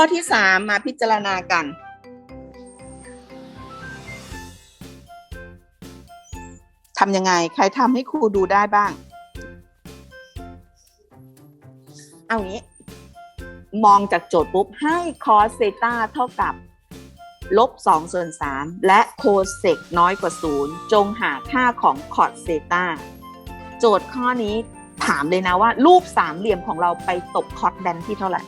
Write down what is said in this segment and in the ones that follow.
อที่สามมาพิจารณากัน ทำยังไง ใครทำให้ครูดูได้บ้าง เอางี้ มองจากโจทย์ปุ๊บ ให้คอสเซต้าเท่ากับลบ2ส่วน3และโคเซกน้อยกว่า 0 จงหาค่าของคอสเซตาโจทย์ข้อนี้ถามเลยนะว่า รูปสามเหลี่ยมของเราไปตกคอสแดนที่เท่าไหร่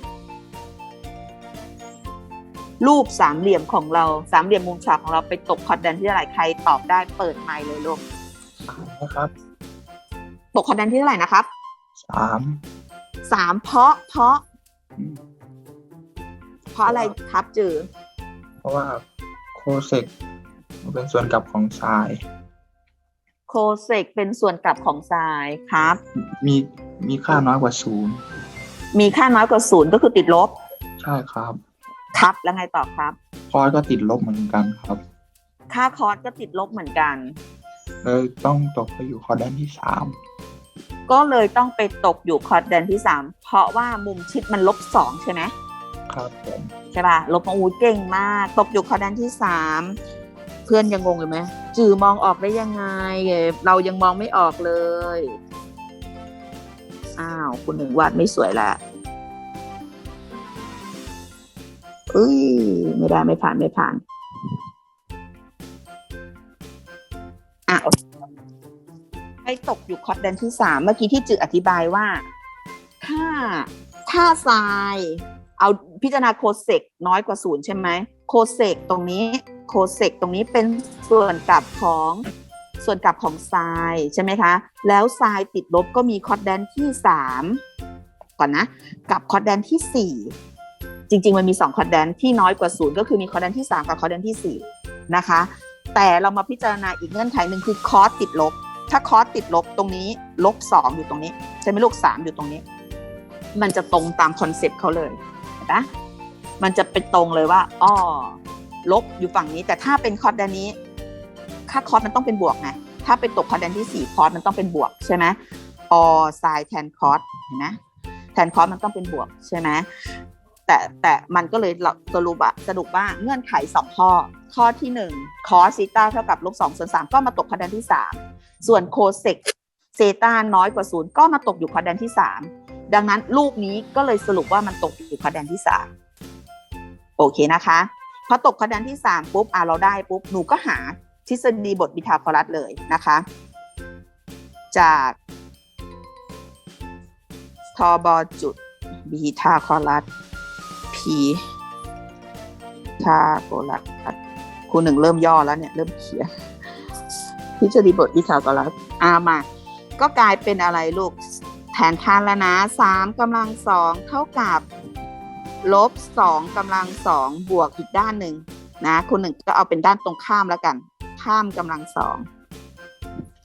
รูปสามเหลี่ยมของเราสามเหลี่ยมมุมฉากของเราไปตกคอสแดนที่เท่าไหร่ใครตอบได้เปิดไมค์เลยลูกนะครับตกคอสแดนที่เท่าไหร่นะครับสามสามเพราะเพราะอืมเพราะอะไรครับจือเพราะว่าโคเซกเป็นส่วนกลับของทราย โคเซกเป็นส่วนกลับของทรายครับ มีมีค่าน้อยกว่าศูนย์มีค่าน้อยกว่าศูนย์ก็คือติดลบ ใช่ครับ ครับแล้วไงต่อครับ คอร์สก็ติดลบเหมือนกันครับ ค่าคอร์สก็ติดลบเหมือนกัน เลยต้องตกไปอยู่คอร์ดานที่สามก็เลยต้องไปตกอยู่คอร์ดแดนที่สามเพราะว่ามุมชิดมันลบสองใช่ไหมครับผมใช่ป่ะลบมาอูเก่งมาก ตกอยู่คอร์ดแดนที่สามเพื่อนยังงงอยู่ไหมจือมองออกได้ยังไง เรายังมองไม่ออกเลย อ้าว คุณหนึ่งวาดไม่สวยละ อ้ยไม่ได้ไม่ผ่านไม่ผ่านอะไปตกอยู่คอร์ดแดนที่สามเมื่อกี้ที่จืออธิบายว่า ถ้าถ้าทราย เอาพิจารณาโคเซกน้อยกว่าศูนย์ใช่ไหมโคเซกตรงนี้โคเซกตรงนี้เป็นส่วนกลับของส่วนกลับของทรายใช่ไหมคะ แล้วทรายติดลบก็มีคอร์ดแดนที่สามก่อนนะ กับคอร์ดแดนที่สี่ จริง ๆ มันมีสองคอร์ดแดนที่น้อยกว่าศูนย์ก็คือมีคอร์ดแดนที่สามกับคอร์ดแดนที่สี่นะคะ แต่เรามาพิจารณาอีกเงื่อนไขหนึ่งคือคอร์สติดลบ ถ้าคอร์สติดลบตรงนี้ลบสองอยู่ตรงนี้ ใช่ไหมลูกสามอยู่ตรงนี้ มันจะตรงตามคอนเซปต์เขาเลยเห็นปะมันจะเป็นตรงเลยว่าอ้อลบอยู่ฝั่งนี้ แต่ถ้าเป็นคอร์สแดนนี้ ค่าคอร์สมันต้องเป็นบวกไงถ้าไปตกคอร์สแดนที่สี่คอร์สมันต้องเป็นบวกใช่ไหมอไซแทนคอร์สเห็นไหมแทนคอร์สมันต้องเป็นบวกใช่ไหม แต่แต่มันก็เลยสรุปอะสรุปว่าเงื่อนไขสองข้อ ข้อที่หนึ่งคอสซีตาเท่ากับลบสองส่วนสามก็มาตกคอร์สแดนที่สามส่วนโคเซกเซต้าน้อยกว่าศูนย์ก็มาตกอยู่คอร์สแดนที่สามดังนั้นรูปนี้ก็เลยสรุปว่ามันตกอยู่คอร์สแดนที่สามโอเคนะคะพอตกคอร์สแดนที่สามปุ๊บอะเราได้ปุ๊บหนูก็หาทฤษฎีบทบิทาคอรัสเลยนะคะ จากทบจุดบีทาคอรัส พีทาโกรัสครูหนึ่งเริ่มย่อแล้วเนี่ย เริ่มเขียนทฤษฎีบทบิทาคอรัสอามา ก็กลายเป็นอะไรลูก แทนค่าแล้วนะสามกำลังสองเท่ากับลบสองกำลังสองบวกอีกด้านหนึ่งนะคุณหนึ่งก็เอาเป็นด้านตรงข้ามแล้วกัน ข้ามกำลังสอง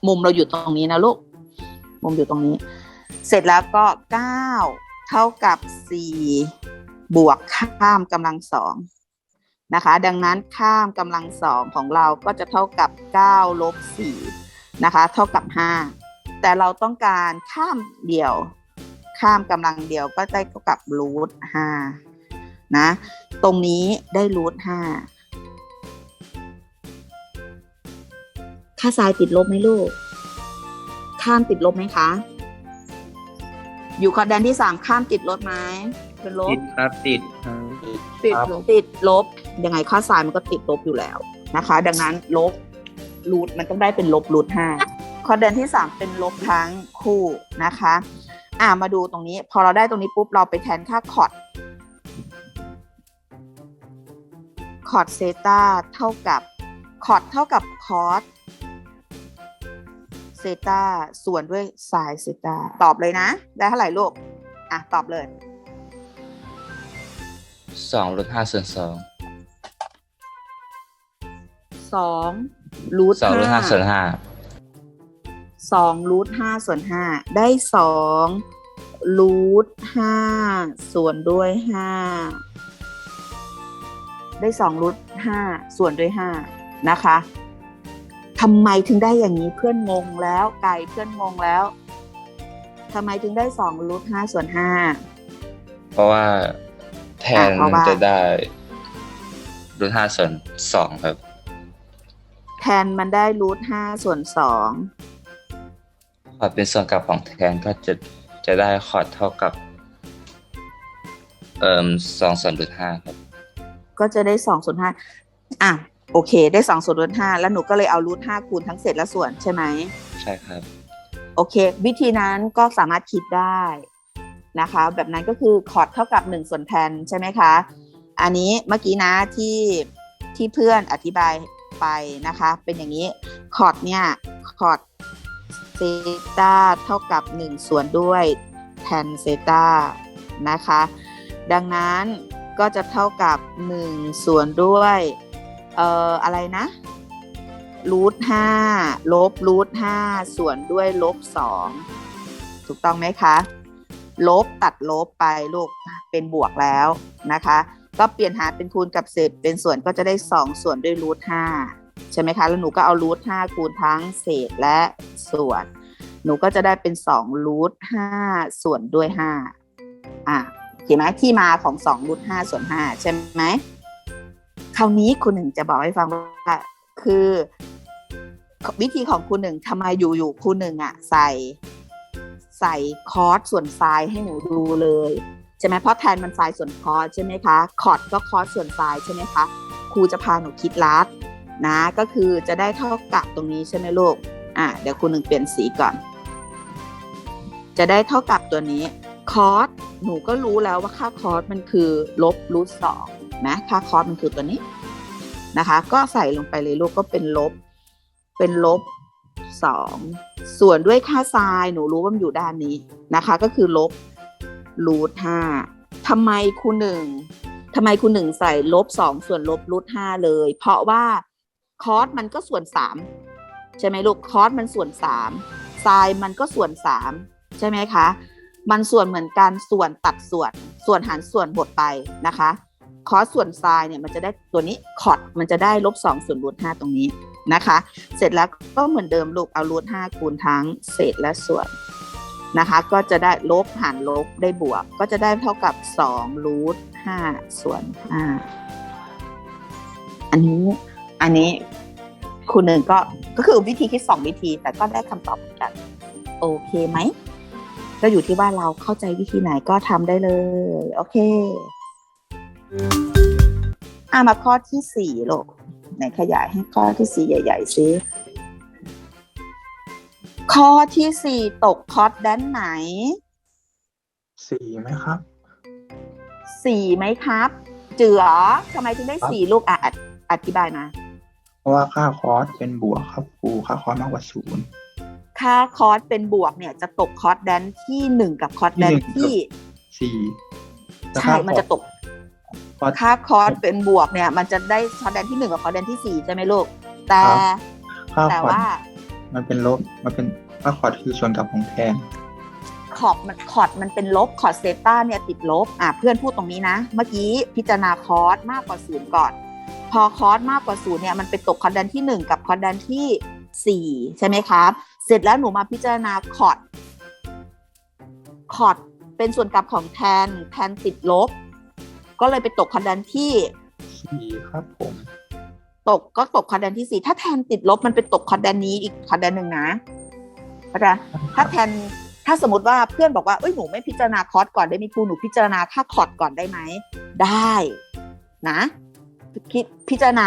มุมเราอยู่ตรงนี้นะลูก มุมอยู่ตรงนี้ เสร็จแล้วก็เก้าเท่ากับสี่ บวกข้ามกำลังสองนะคะ ดังนั้นข้ามกำลังสองของเราก็จะเท่ากับเก้าลบสี่นะคะ เท่ากับห้าแต่เราต้องการข้ามเดียว ข้ามกำลังเดียวก็ได้เท่ากับรูทห้านะ ตรงนี้ได้รูทห้าค่าทรายติดลบไหมลูก ข้ามติดลบไหมคะ อยู่คอร์ดแดนที่สามข้ามติดลบไหม เป็นลติบดครับติดครับติดลบติดลบยังไงค่าทรายมันก็ติดลบอยู่แล้วนะคะ ดังนั้นลบรูทมันต้องได้เป็นลบรูทห้าคอร์ดแดนที่สามเป็นลบทั้งคู่นะคะ อ่ามาดูตรงนี้ พอเราได้ตรงนี้ปุ๊บเราไปแทนค่าคอร์ดคอร์ดเซตาเท่ากับคอร์ดเท่ากับคอสเซตาส่วนด้วยไซน์เซตาตอบเลยนะ ได้เท่าไหร่ลูก อะ ตอบเลย สองลดห้าส่วนสองสองรูทสองลดห้าส่วนห้าสองรูทห้าส่วนห้าได้สองรูทห้าส่วนด้วยห้าได้สองรูทห้าส่วนด้วยห้านะคะทำไมถึงได้อย่างนี้เพื่อนงงแล้วไก่เพื่อนงงแล้วทำไมถึงได้สองรูทห้าส่วนห้าเพราะว่า แทนอะเพราะว่าจะได้รูทห้าส่วนสองครับ แทนมันได้รูทห้าส่วนสองคอร์ดเป็นส่วนกลับของแทนก็จะจะได้คอร์ดเท่ากับ เอ่มสองส่วนรูทห้าครับ ก็จะได้สองส่วนห้าอะโอเค ได้สองส่วนรูทห้าแล้วหนูก็เลยเอารูทห้าคูณทั้งเศษและส่วนใช่ไหม ใช่ครับ โอเค วิธีนั้นก็สามารถคิดได้ นะคะ แบบนั้นก็คือคอร์ดเท่ากับ 1 ส่วนแทนใช่ไหมคะ อันนี้เมื่อกี้นะที่ที่เพื่อนอธิบายไปนะคะ เป็นอย่างนี้คอร์ดเนี่ยคอร์ดเซตาเท่ากับ 1 ส่วนด้วยแทนเซตานะคะ ดังนั้นก็จะเท่ากับ 1 ส่วนด้วยเอ่ออะไรนะรูทห้าลบรูทห้าส่วนด้วยลบสองถูกต้องไหมคะ ลบตัดลบไปลูกเป็นบวกแล้วนะคะ ก็เปลี่ยนหารเป็นคูณกับเศษเป็นส่วนก็จะได้สองส่วนด้วยรูทห้าใช่ไหมคะ แล้วหนูก็เอารูทห้าคูณทั้งเศษและส่วน หนูก็จะได้เป็นสองรูทห้าส่วนด้วยห้าอะเห็นไหมที่มาของสองรูทห้าส่วนห้าใช่ไหมคราวนี้คุณหนึ่งจะบอกให้ฟังว่าคือ วิธีของครูหนึ่งทำไมอยู่ๆครูหนึ่งอะใส่ ใส่คอร์สส่วนไซน์ให้หนูดูเลยใช่ไหมเพราะแทนมันไซน์ส่วนคอร์สใช่ไหมคะคอร์ดก็คอร์สส่วนไซน์ใช่ไหมคะครูจะพาหนูคิดลัดนะก็คือจะได้เท่ากับตรงนี้ใช่ไหมลูกอะเดี๋ยวครูหนึ่งเปลี่ยนสีก่อน จะได้เท่ากับตัวนี้คอร์สหนูก็รู้แล้วว่าค่าคอร์สมันคือลบรูทสองนะค่าคอร์สมันคือตัวนี้นะคะ ก็ใส่ลงไปเลยลูกก็เป็นลบ เป็นลบสอง ส่วนด้วยค่าไซน์หนูรู้ว่ามันอยู่ด้านนี้นะคะ ก็คือลบรูทห้าทำไมครูหนึ่งทำไมครูหนึ่งใส่ลบสองส่วนลบรูทห้าเลย เพราะว่าคอสมันก็ส่วนสามใช่ไหมลูกคอสมันส่วนสามไซน์มันก็ส่วนสามใช่ไหมคะ มันส่วนเหมือนกันส่วนตัดส่วน ส่วนหารส่วนบทไปนะคะ คอสส่วนไซน์เนี่ยมันจะได้ตัวนี้คอดมันจะได้ลบสองส่วนรูทห้าตรงนี้นะคะ เสร็จแล้วก็เหมือนเดิมลูกเอารูทห้าคูณทั้งเศษและส่วนนะคะ ก็จะได้ลบหารลบได้บวก ก็จะได้เท่ากับสองรูทห้าส่วนห้าอันนี้อันนี้คุณหนึ่งก็ก็คือวิธีคิดสองวิธี แต่ก็ได้คำตอบเหมือนกัน โอเคไหม ก็อยู่ที่ว่าเราเข้าใจวิธีไหนก็ทำได้เลย โอเค อะมาข้อที่สี่ลูกไหนขยายให้ข้อที่สี่ใหญ่ ๆซิข้อที่สี่ตกคอร์สด้านไหน สี่ไหมครับ สี่ไหมครับ เจือทำไมถึงได้สี่ลูกอะอธิอธิบายมาเพราะว่าค่าคอร์สเป็นบวกครับครูค่าคอร์สมากกว่าศูนย์ค่าคอร์สเป็นบวกเนี่ย จะตกคอร์สแดนที่หนึ่งกับคอร์สแดนที่ที่สี่แล้วใช่ค่ามันจะตก คอร์สค่าคอร์สเป็นบวกเนี่ย มันจะได้คอร์สแดนที่หนึ่งกับคอร์สแดนที่สี่ใช่ไหมลูก แต่ครับค่าแต่คอร์สว่า มันเป็นลบมันเป็นค่าคอร์สคือส่วนกลับของแทนขอบมันคอร์ดมันเป็นลบคอร์ดเซต้าเนี่ยติดลบอะเพื่อนพูดตรงนี้นะ เมื่อกี้พิจารณาคอร์สมากกว่าศูนย์ก่อน พอคอร์สมากกว่าศูนย์เนี่ยมันไปตกคอร์ดแดนที่หนึ่งกับคอร์ดแดนที่สี่ใช่ไหมครับเสร็จแล้วหนูมาพิจารณาคอร์ดคอร์ดเป็นส่วนกลับของแทนแทนติดลบ ก็เลยไปตกคอร์ดแดนที่สี่ครับผม ตกก็ตกคอร์ดแดนที่สี่ถ้าแทนติดลบมันเป็นตกคอร์ดแดนนี้อีกคอร์ดแดนหนึ่งนะเข้าใจถ้าแทนถ้าสมมติว่าเพื่อนบอกว่าเอ้ยหนูไม่พิจารณาคอร์สก่อนได้ไหมครูหนูพิจารณาค่าคอร์ดก่อนได้ไหมได้นะคิดพิจารณา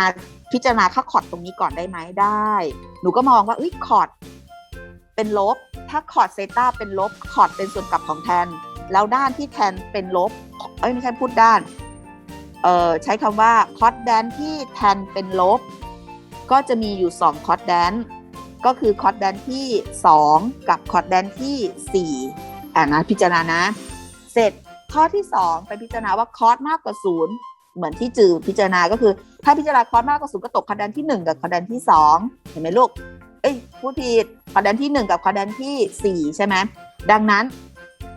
พิจารณาค่าคอร์ดตรงนี้ก่อนได้ไหมได้ หนูก็มองว่าเอ้ยคอร์ดเป็นลบ ถ้าคอร์ดเซตาเป็นลบคอร์ดเป็นส่วนกลับของแทน แล้วด้านที่แทนเป็นลบเอ้ยไม่ใช่พูดด้านเอ่อใช้คำว่าคอร์ดแดนที่แทนเป็นลบ ก็จะมีอยู่2คอร์ดแดนก็คือคอร์ดแดนที่ 2 กับคอร์ดแดนที่4อ่านะพิจารณานะ เสร็จข้อที่ 2 ไปพิจารณาว่าคอร์สมากกว่า 0 เหมือนที่จือพิจารณาก็คือ ถ้าพิจารณาคอร์สมากกว่า0ก็ตกคอร์ดแดนที่ 1 กับคอร์ดแดนที่ 2 เห็นไหมลูกเอ้ยพูดผิดคอร์ดแดนที่ 1 กับคอร์ดแดนที่ 4 ใช่ไหมดังนั้น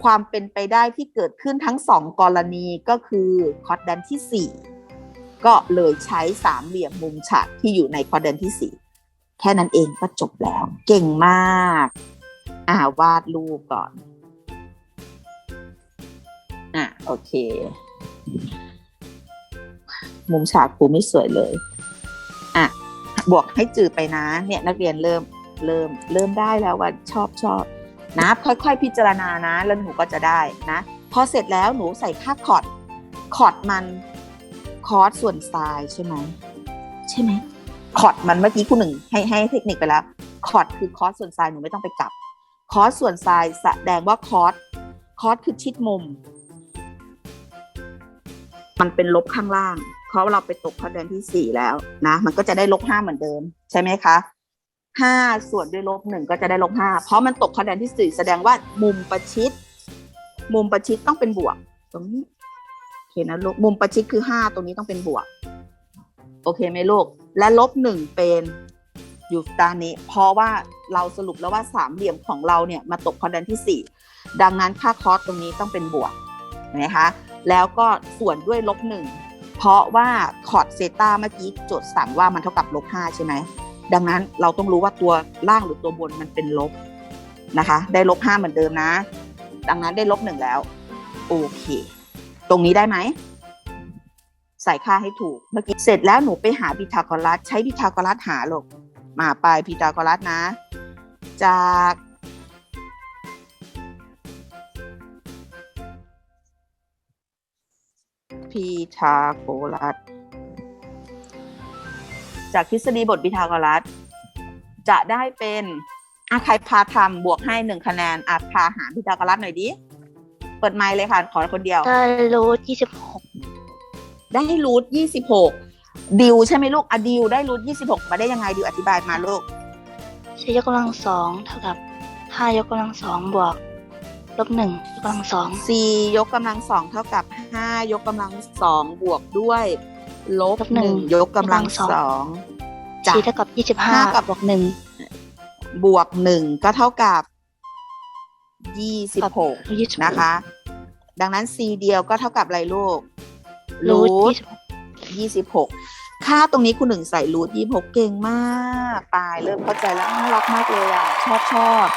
ความเป็นไปได้ที่เกิดขึ้นทั้ง2กรณีก็คือคอร์ดแดนที่ 4 ก็เลยใช้สามเหลี่ยมมุมฉากที่อยู่ในคอร์ดแดนที่ 4 แค่นั้นเองก็จบแล้ว เก่งมากอ่าวาดรูปก่อนอะโอเค มุมฉากคูไม่สวยเลยอะบวกให้จืดไปนะ เนี่ยนักเรียนเริ่มเริ่มเริ่มได้แล้วว่าชอบชอบ นะค่อยๆพิจารณานะ แล้วหนูก็จะได้นะพอเสร็จแล้วหนูใส่ค่าคอร์ดคอร์ดมันคอร์สส่วนทรายใช่ไหมใช่ไหมคอร์ดมันเมื่อกี้คุณหนึ่งให้ให้เทคนิคไปแล้วคอร์ดคือคอร์สส่วนทรายหนูไม่ต้องไปกลับคอร์สส่วนทรายแสดงว่าคอร์สคอร์สคือชิดมุม มันเป็นลบข้างล่างเพราะเราไปตกคอร์ดแดนที่สี่แล้วนะ มันก็จะได้ลบห้าเหมือนเดิม ใช่ไหมคะ ห้าส่วนด้วยลบหนึ่งก็จะได้ลบห้าเพราะมันตกคอร์ดแดนที่สี่แสดงว่ามุมประชิด มุมประชิดต้องเป็นบวก ตรงนี้โอเคนะลูกมุมประชิดคือห้าตรงนี้ต้องเป็นบวก โอเคไหมลูก และลบหนึ่งเป็นอยู่ด้านี้ เพราะว่าเราสรุปแล้วว่าสามเหลี่ยมของเราเนี่ยมาตกคอร์ดแดนที่สี่ดังนั้นค่าคอสตรงนี้ต้องเป็นบวกนไหมคะแล้วก็ส่วนด้วยลบหนึ่งเพราะว่าคอร์ดเซตาเมื่อกี้โจทย์สั่งว่ามันเท่ากับลบห้าใช่ไหม ดังนั้นเราต้องรู้ว่าตัวล่างหรือตัวบนมันเป็นลบนะคะ ได้ลบห้าเหมือนเดิมนะ ดังนั้นได้ลบหนึ่งแล้ว โอเค ตรงนี้ได้ไหม ใส่ค่าให้ถูก เมื่อกี้เสร็จแล้วหนูไปหาพีทาโกรัส ใช้พีทาโกรัสหาลูกมาไปพีทาโกรัสนะ จากพีทาโกรัส จากทฤษฎีบทพีทาโกรัส จะได้เป็นอาใครพาทำบวกให้หนึ่งคะแนนอาพาหาพีทาโกรัสหน่อยดิ เปิดไมค์เลยค่ะ ขอคนเดียว ได้รูทยี่สิบหกได้รูทยี่สิบหกดิวใช่ไหมลูกอะดิวได้รูทยี่สิบหกมาได้ยังไงดิวอธิบายมาลูกใช้ยกกำลังสองเท่ากับห้ายกกำลังสองบวกลบหนึ่งยกกำลังสอง c ยกกำลังสองเท่ากับห้ายกกำลังสองบวกด้วย ลบหนึ่งยกกำลังสองจาก สี่เท่ากับยี่สิบห้าห้ากับ บวกหนึ่ง บวกหนึ่งก็เท่ากับยี่สิบหกยี่สิบนะคะ ดังนั้น c เดียวก็เท่ากับอะไรลูกรูทรูทยี่สิบหกยี่สิบหกค่าตรงนี้คุณหนึ่งใส่รูทยี่หกเก่งมาก ตายเริ่มเข้าใจแล้วน่ารักมากเลยอะ ชอบชอบ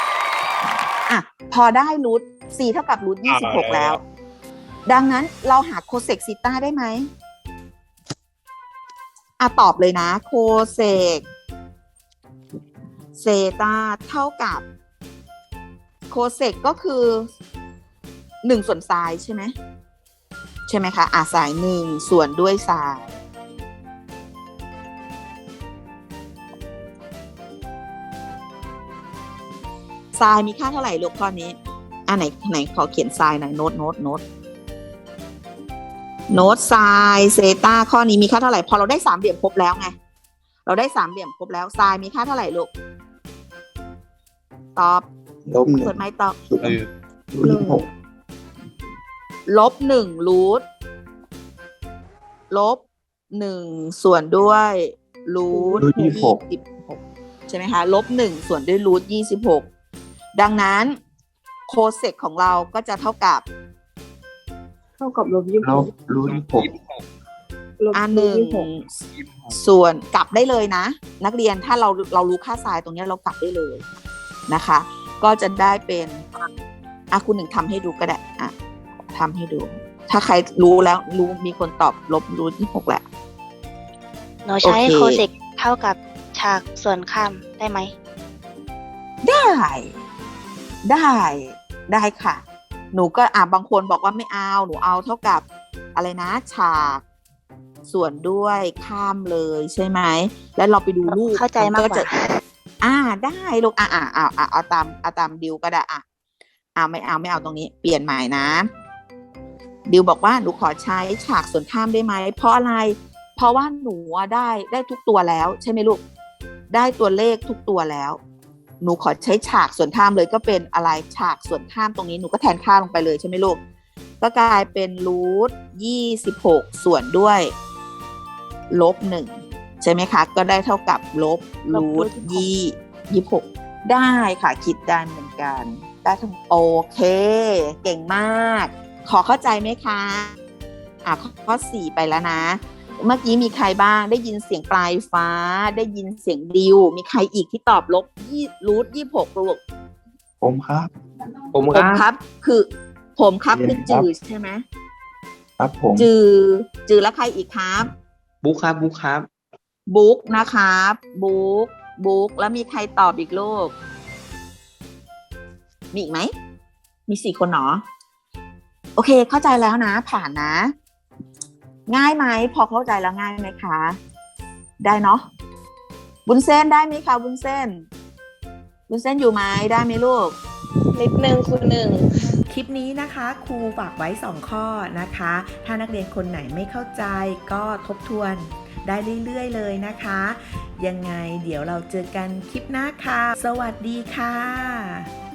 อะ พอได้รูท c เท่ากับรูทยี่สิบหกแล้ว ดังนั้นเราหาโคเซกซิต้าได้ไหม อะตอบเลยนะโคเซกเซตาเท่ากับโคเซกก็คือหนึ่งส่วนไซน์ใช่ไหมใช่ไหมคะอะสายหนึ่งส่วนด้วยสายทรายมีค่าเท่าไหร่ลูกข้อนี้อะไหนไหนขอเขียนทรายหน่อยโน้ตโน้ตโน้ต โน้ตทรายเซตาข้อนี้มีค่าเท่าไหร่ พอเราได้สามเหลี่ยมครบแล้วไง เราได้สามเหลี่ยมครบแล้วทรายมีค่าเท่าไหร่ลูก ตอบลบหนึ่งเปิดไม้ตอบส่วนรูทยี่สิบหกลบหนึ่งรูทลบหนึ่งส่วนด้วยรูทรูทยี่สิบหกสิบหกใช่ไหมคะลบหนึ่งส่วนด้วยรูทยี่สิบหกดังนั้นโคเซกของเราก็จะเท่ากับ เท่ากับลบยี่สิบลหบกรูทยี่สิบหกลบอันหนึ่งยี่สิบหกส่วนกลับได้เลยนะ นักเรียนถ้าเราเรารู้ค่าทรายตรงเนี้ยเรากลับได้เลยนะคะ ก็จะได้เป็นอะคุณหนึ่งทำให้ดูก็ได้อะทำให้ดู ถ้าใครรู้แล้วรู้มีคนตอบลบรูทยี่หกแหละเราใช้โอเค โคเซกเท่ากับฉากส่วนข้ามได้ไหม ได้ ได้ ได้ค่ะ หนูก็อะบางคนบอกว่าไม่เอาหนูเอาเท่ากับอะไรนะ ฉากส่วนด้วยข้ามเลยใช่ไหมแล้วเราไปดูรูปเข้าใจมากกว่าจะอ่าได้ลูกอ่าอ่าอ่าอ่าเอาตามเอาตามดิวก็ได้อะอ่าไม่เอาไม่เอาตรงนี้ เปลี่ยนใหม่นะ ดิวบอกว่าหนูขอใช้ฉากส่วนข้ามได้ไหมเพราะอะไร เพราะว่าหนูอะได้ได้ทุกตัวแล้ว ใช่ไหมลูก ได้ตัวเลขทุกตัวแล้ว หนูขอใช้ฉากส่วนข้ามเลยก็เป็นอะไรฉากส่วนข้ามตรงนี้หนูก็แทนค่าลงไปเลยใช่ไหมลูก ก็กลายเป็นรูทยี่สิบหกส่วนด้วยลบหนึ่งใช่ไหมคะ ก็ได้เท่ากับลบรูทยี่ยี่หกได้ค่ะคิดได้เหมือนกัน ได้ทั้งโอเค เก่งมาก ขอเข้าใจไหมคะ อะข้อข้อสี่ไปแล้วนะ เมื่อกี้มีใครบ้าง ได้ยินเสียงปลายฟ้า ได้ยินเสียงดิว มีใครอีกที่ตอบลบยี่รูทยี่หกลูกผมครับ ผมผมครับ คือ ผมครับเรีคืยอนครับ จือใช่ไหมครับผมจือจือแล้วใครอีกครับบุ๊คครับบุ๊คครับบุ๊กนะครับบุ๊กบุ๊กแล้วมีใครตอบอีกลูกมีอีกไหมมีสี่คนเหรอโอเค เข้าใจแล้วนะ ผ่านนะ ง่ายไหมพอเข้าใจแล้วง่ายไหมคะ ได้เนาะบุญเส้นได้ไหมคะบุญเส้น บุญเส้นอยู่ไหมได้ไหมลูก นิดนึงคุณหนึ่งคลิปนี้นะคะครูฝากไว้ 2 ข้อนะคะ ถ้านักเรียนคนไหนไม่เข้าใจก็ทบทวนได้เรื่อย ๆ เลยนะคะ ยังไงเดี๋ยวเราเจอกันคลิปหน้าค่ะ สวัสดีค่ะ